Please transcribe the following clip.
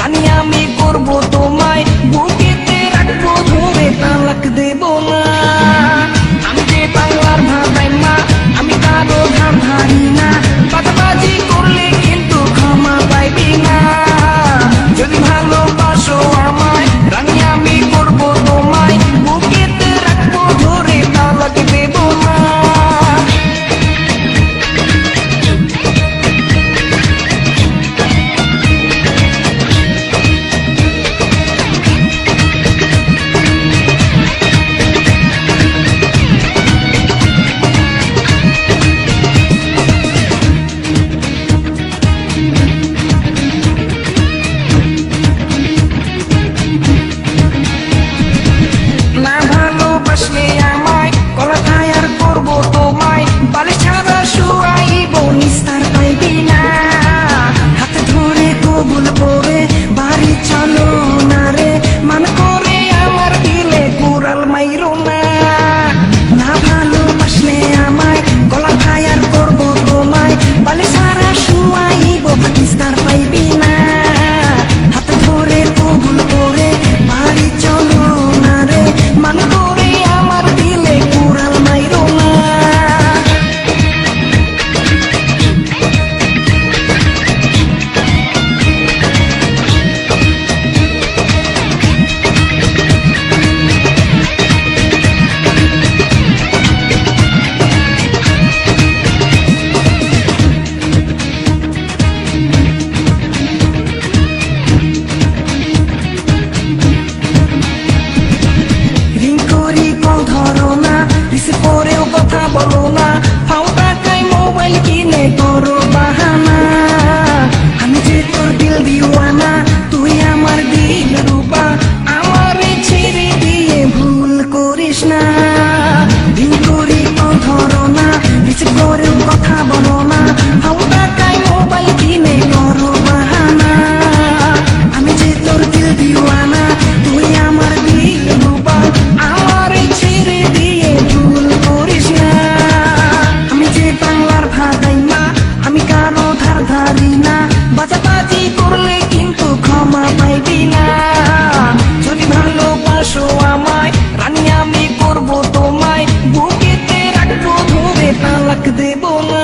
Tania mi touch me বলো না ফাও টাকায় মোবাইল কিনে করো বাহানা। আমি যে তোর দিল দিওয়া আসো আমায় রানী আমি করব তোমায়। বুকেতে রাখব ধরে তালাক দেবো না।